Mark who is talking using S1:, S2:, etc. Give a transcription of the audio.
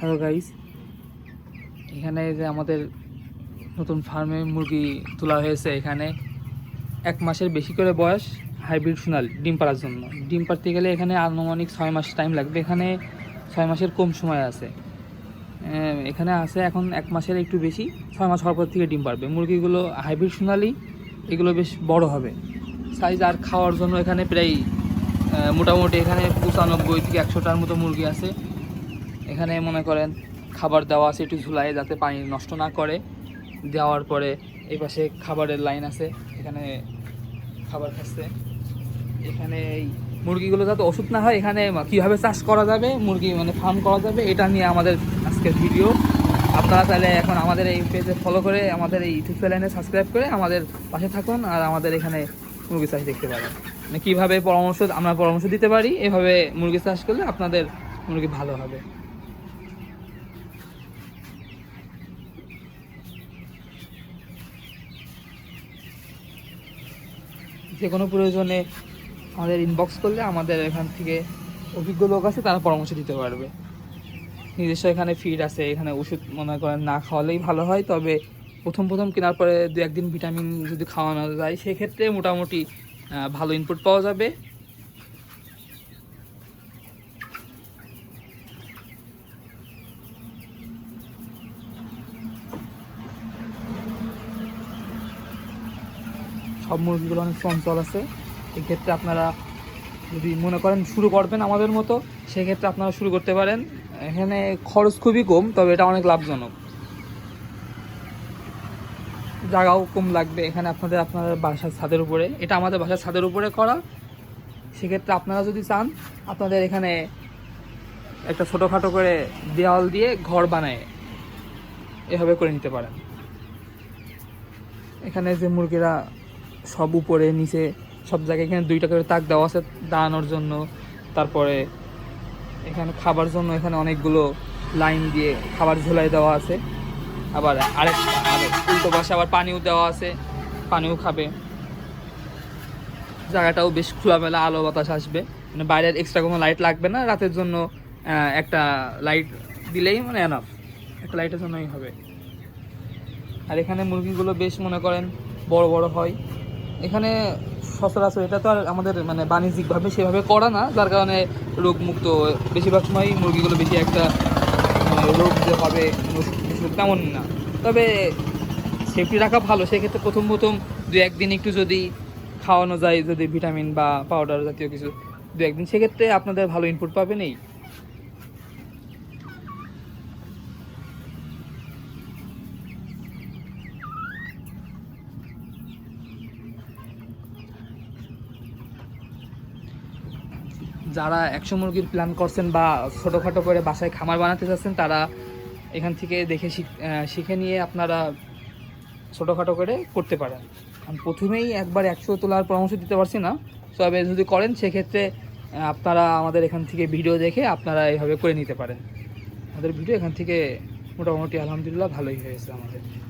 S1: Hello guys এখানে যে আমাদের নতুন ফার্মে মুরগি তোলা হয়েছে এখানে, এক মাসের বেশি করে বয়স হাইব্রিড সোনালি, ডিম পাড়ার জন্য। ডিম পাড়তে গেলে এখানে আনুমানিক ছয় মাস টাইম লাগবে। এখানে ছয় মাসের কম সময় আছে। এখানে আছে এখন এক মাসের একটু বেশি, ছয় মাস হওয়ার পর থেকে ডিম পারবে মুরগিগুলো হাইব্রিড সোনালি, এগুলো বেশ বড় হবে। সাইজ আর খাওয়ার জন্য এখানে প্রায় মোটামুটি এখানে পঁচানব্বই থেকে একশোটার মতো মুরগি আছে। এখানে মনে করেন খাবার দেওয়া আছে, একটু ঝুলায় যাতে পানি নষ্ট না করে। দেওয়ার পরে এই পাশে খাবারের লাইন আছে, এখানে খাবার খাচ্ছে। এখানে এই মুরগিগুলো যাতে ওষুধ না হয়, এখানে কীভাবে চাষ করা যাবে, মুরগি মানে ফার্ম করা যাবে, এটা নিয়ে আমাদের আজকের ভিডিও আপনারা তাহলে এখন আমাদের এই পেজে ফলো করে আমাদের এই ইউটিউব চ্যানেলে সাবস্ক্রাইব করে আমাদের পাশে থাকুন আর আমাদের এখানে মুরগি চাষ দেখতে পারেন মানে কীভাবে পরামর্শ, আমরা পরামর্শ দিতে পারি, এভাবে মুরগি চাষ করলে আপনাদের মুরগি ভালো হবে। যে কোনো প্রয়োজনে আমাদের ইনবক্স করলে আমাদের এখান থেকে অভিজ্ঞ লোক আছে, তারা পরামর্শ দিতে পারবে। নিজস্ব এখানে ফিড আছে, এখানে ওষুধ মনে করেন না খাওয়ালেই ভালো হয়, তবে প্রথম প্রথম কেনার পরে দু একদিন ভিটামিন যদি খাওয়ানো যায়, সেক্ষেত্রে মোটামুটি ভালো ইনপুট পাওয়া যাবে। সব মুরগিগুলো অনেক চঞ্চল আছে। এক্ষেত্রে আপনারা যদি মনে করেন শুরু করবেন আমাদের মতো, সেক্ষেত্রে আপনারা শুরু করতে পারেন। এখানে খরচ খুবই কম, তবে এটা অনেক লাভজনক। জায়গাও কম লাগবে, এখানে আপনাদের আপনার বাসার ছাদের উপরে। এটা আমাদের বাসার ছাদের উপরে করা। সেক্ষেত্রে আপনারা যদি চান, আপনাদের এখানে একটা ছোটোখাটো করে দেওয়াল দিয়ে ঘর বানায়। এভাবে করে নিতে পারেন। এখানে যে মুরগিরা সব উপরে, নিচে, সব জায়গায়। এখানে দুইটা করে তাক দেওয়া আছে দাঁড়ানোর জন্য। তারপরে এখানে খাবার জন্য এখানে অনেকগুলো লাইন দিয়ে খাবার ঝোলাই দেওয়া আছে। আবার আরেক আর উল্টো পাশে আবার পানিও দেওয়া আছে। পানিও খাবে। জায়গাটাও বেশ খোলামেলা, আলো বাতাস আসবে। মানে বাইরের এক্সট্রা কোনো লাইট লাগবে না। রাতের জন্য একটা লাইট দিলেই মানে এনাফ একটা লাইটের জন্যই হবে। আর এখানে মুরগিগুলো বেশ মনে করেন বড় বড় হয়। এখানে সচরাচর এটা তো আর আমাদের মানে বাণিজ্যিকভাবে সেভাবে করা না, যার কারণে রোগমুক্ত বেশিরভাগ সময়ই মুরগিগুলো বেশি একটা রোগ যে হবে তেমন না। তবে সেফটি রাখা ভালো, সেক্ষেত্রে প্রথম প্রথম দু একদিন একটু যদি খাওয়ানো যায়, যদি ভিটামিন বা পাউডার জাতীয় কিছু দু একদিন, সেক্ষেত্রে আপনাদের ভালো ইনপুট পাবেন এই যারা একশো মুরগির প্ল্যান করছেন বা ছোটোখাটো করে বাসায় খামার বানাতে চাচ্ছেন, তারা এখান থেকে দেখে শিখ- নিয়ে আপনারা ছোটোখাটো করে করতে পারেন। আমি প্রথমেই একবার একশো তোলার পরামর্শ দিতে পারছি না। তবে যদি করেন, সেক্ষেত্রে আপনারা আমাদের এখান থেকে ভিডিও দেখে আপনারা এইভাবে করে নিতে পারেন। আমাদের ভিডিও এখান থেকে মোটামুটি আলহামদুলিল্লাহ ভালোই হয়েছে আমাদের।